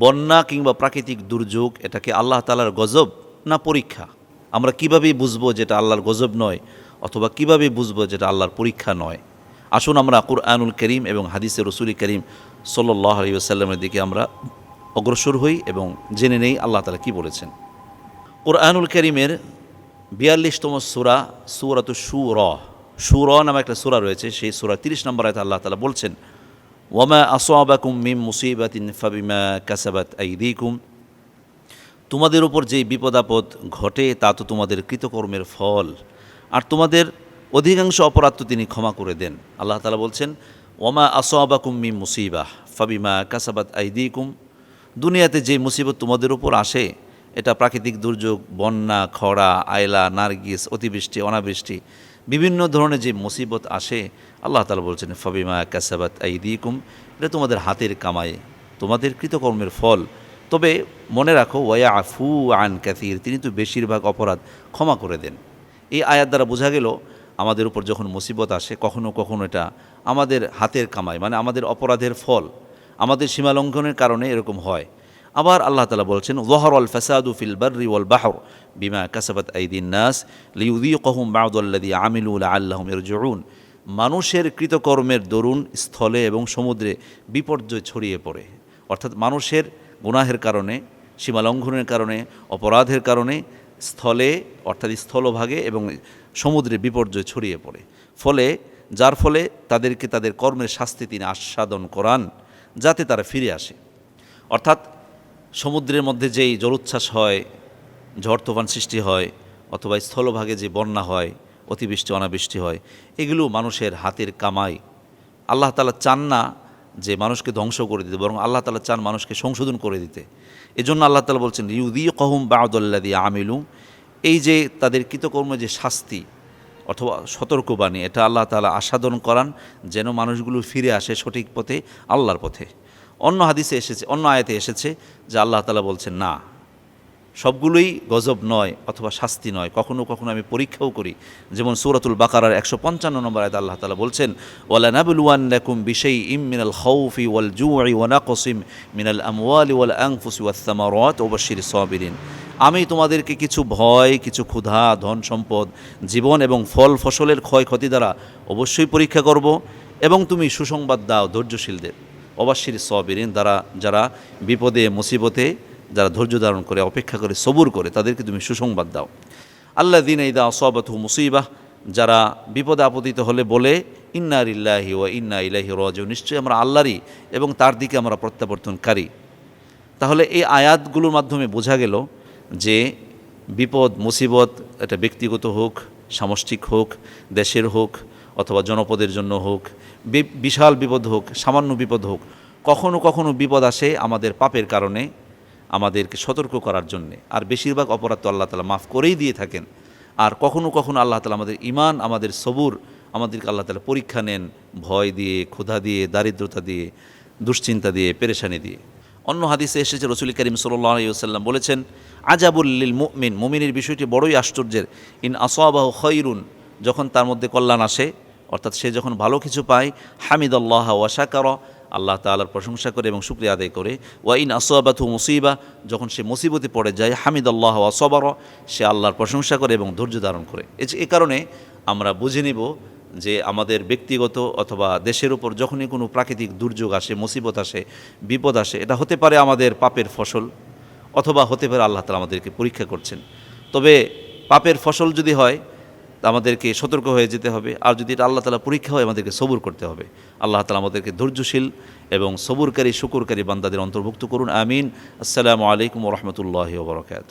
বন্যা কিংবা প্রাকৃতিক দুর্যোগ, এটাকে আল্লাহ তালার গজব না পরীক্ষা? আমরা কীভাবে বুঝব যেটা আল্লাহর গজব নয়, অথবা কীভাবে বুঝব যেটা আল্লাহর পরীক্ষা নয়? আসুন আমরা কুরআনুল করিম এবং হাদিসে রসুল করিম সাল্লাহ আলী আসাল্লামের দিকে আমরা অগ্রসর হই এবং জেনে নেই আল্লাহ তালা কি বলেছেন। কোরআনুল করিমের বিয়াল্লিশতম সুরা সুরাত সুর। সুর নামে একটা সুরা রয়েছে, সেই সুরা তিরিশ নম্বর আয়তে আল্লাহ তালা বলছেন ওয়ামা আসোয়াবাকুম মিম মুসিবাতিন ফাবিমা কাসাবাত আইদিকুম তোমাদের উপর যেই বিপদ আপদ ঘটে, তা তো তোমাদের কৃতকর্মের ফল। আর তোমাদের অধিকাংশ অপরাধ তো তিনি ক্ষমা করে দেন। আল্লাহ তালা বলছেন, ওমা আসোয়াবাকুম মিম মুসিবাহ ফাবিমা কাসাবাত আইদিকুম। দুনিয়াতে যে মুসিবত তোমাদের উপর আসে, এটা প্রাকৃতিক দুর্যোগ, বন্যা, খরা, আয়লা, নার্গিস, অতিবৃষ্টি, অনাবৃষ্টি বিভিন্ন ধরনের যে মুসিবত আসে, আল্লাহ তালা বলছেন, ফাবিমা কাসাবাত আইদিকুম এটা তোমাদের হাতের কামাই, তোমাদের কৃতকর্মের ফল। তবে মনে রাখো ওয়া আফু আন ক্যাথির তিনি তো বেশিরভাগ অপরাধ ক্ষমা করে দেন। এই আয়াত দ্বারা বোঝা গেল, আমাদের উপর যখন মুসিবত আসে, কখনো কখনো এটা আমাদের হাতের কামাই মানে আমাদের অপরাধের ফল। আমাদের সীমালঙ্ঘনের কারণে এরকম হয়। আবার আল্লাহ তালা বলছেন ওহর আল ফাসাদু ফিল বার্রি ওয়াল বাহর বিমা কাসাবাত আইদিন নাস লিউদি কহুম বাউদ্দি আমিলুল আল্লাহম জরুন মানুষের কৃতকর্মের দরুন স্থলে এবং সমুদ্রে বিপর্যয় ছড়িয়ে পড়ে। অর্থাৎ মানুষের গুনাহের কারণে সীমালঙ্ঘনের কারণে, অপরাধের কারণে স্থলে, অর্থাৎ স্থলভাগে এবং সমুদ্রে বিপর্যয় ছড়িয়ে পড়ে। ফলে, যার ফলে তাদেরকে তাদের কর্মের শাস্তি তিনি আস্বাদন করান, যাতে তারা ফিরে আসে। অর্থাৎ সমুদ্রের মধ্যে যেই জলোচ্ছ্বাস হয়, ঝড় তুফান সৃষ্টি হয়, অথবা স্থলভাগে যে বন্যা হয়, অতিবৃষ্টি, অনাবৃষ্টি হয়, এগুলো মানুষের হাতের কামাই। আল্লাহ তালা চান না যে মানুষকে ধ্বংস করে দিতে, বরং আল্লাহ তালা চান মানুষকে সংশোধন করে দিতে। এজন্য আল্লাহ তালা বলছেন ইউদি কহুম বাউদুল্লাদি আমিলুম এই যে তাদের কৃতকর্ম যে শাস্তি, অথবা সতর্কবাণী, এটা আল্লাহ তালা আস্বাদন করান, যেন মানুষগুলো ফিরে আসে সঠিক পথে, আল্লাহর পথে। অন্য হাদিসে এসেছে, অন্য আয়াতে এসেছে যে আল্লাহ তালা বলছেন, না, সবগুলোই গজব নয় অথবা শাস্তি নয়। কখনো কখনো আমি পরীক্ষাও করি। যেমন সৌরাতুল বাকারার একশো পঞ্চান্ন নম্বর আয়তে আল্লাহ তালা বলছেন ওয়ালা নাবুলওয়ান্নাকুম বিশাই ইম মিনাল খৌফি ওয়াল জুই ওয়ানাকসিম মিনাল আমওয়ালি ওয়াল আংফুসি ওয়াসামারত ওবাশির সবিরিন। আমি তোমাদেরকে কিছু ভয়, কিছু ক্ষুধা, ধন সম্পদ, জীবন এবং ফল, ফসলের ক্ষয়ক্ষতি দ্বারা অবশ্যই পরীক্ষা করব এবং তুমি সুসংবাদ দাও ধৈর্যশীলদের। অবাশির সবিরিন দ্বারা যারা বিপদে, মুসিবতে, যারা ধৈর্য ধারণ করে, অপেক্ষা করে, সবুর করে, তাদেরকে তুমি সুসংবাদ দাও। আল্লাহ দিন ইদা সবাত মুসিবাহ যারা বিপদে আপতিত হলে বলে ইন্নার ইল্লাহি ও ইন্না ইলাহি রজ নিশ্চয়ই আমরা আল্লাহরই এবং তার দিকে আমরা প্রত্যাবর্তনকারী। তাহলে এই আয়াতগুলোর মাধ্যমে বোঝা গেল যে বিপদ, মুসিবত, এটা ব্যক্তিগত হোক, সামষ্টিক হোক, দেশের হোক অথবা জনপদের জন্য হোক বিশাল বিপদ হোক, সামান্য বিপদ হোক, কখনো কখনো বিপদ আসে আমাদের পাপের কারণে, আমাদেরকে সতর্ক করার জন্যে। আর বেশিরভাগ অপরাধ তো আল্লাহ তালা মাফ করেই দিয়ে থাকেন। আর কখনো কখনো আল্লাহ তালা আমাদের ইমান আমাদের সবুর, আমাদেরকে আল্লাহ তালা পরীক্ষা নেন ভয় দিয়ে, ক্ষুধা দিয়ে, দারিদ্রতা দিয়ে, দুশ্চিন্তা দিয়ে, পেরেশানি দিয়ে। অন্য হাদিসে এসেছে, রসুল করিম সাল্লাম বলেছেন আজাবুল্লিল মুমিন মুমিনের বিষয়টি বড়ই আশ্চর্যের। ইন আসবাহ খৈরুন যখন তার মধ্যে কল্যাণ আসে অর্থাৎ সে যখন ভালো কিছু পায় হামিদ আল্লাহ ওয়াশাকার আল্লাহ তালার প্রশংসা করে এবং শুক্রিয়া আদায় করে। ওয়াইন আসবাথু মুসিবা, যখন সে মুসিবতে পড়ে যায় হামিদ আল্লাহ ওয়াসবর সে আল্লাহর প্রশংসা করে এবং ধৈর্য ধারণ করে। এ- কারণে আমরা বুঝে নিব যে আমাদের ব্যক্তিগত অথবা দেশের উপর যখনই কোনো প্রাকৃতিক দুর্যোগ আসে, মুসিবত আসে, বিপদ আসে, এটা হতে পারে আমাদের পাপের ফসল অথবা হতে পারে আল্লাহ তালা আমাদেরকে পরীক্ষা করছেন। তবে পাপের ফসল যদি হয় আমাদেরকে সতর্ক হয়ে যেতে হবে। আর যদি এটা আল্লাহ তালা পরীক্ষা হয়, আমাদেরকে সবুর করতে হবে। আল্লাহ তালা আমাদেরকে ধৈর্যশীল এবং সবুরকারী, শুকুরকারী বান্দাদের অন্তর্ভুক্ত করুন। আমিন। আসসালামু আলাইকুম রহমতুল্লাহ বরকাত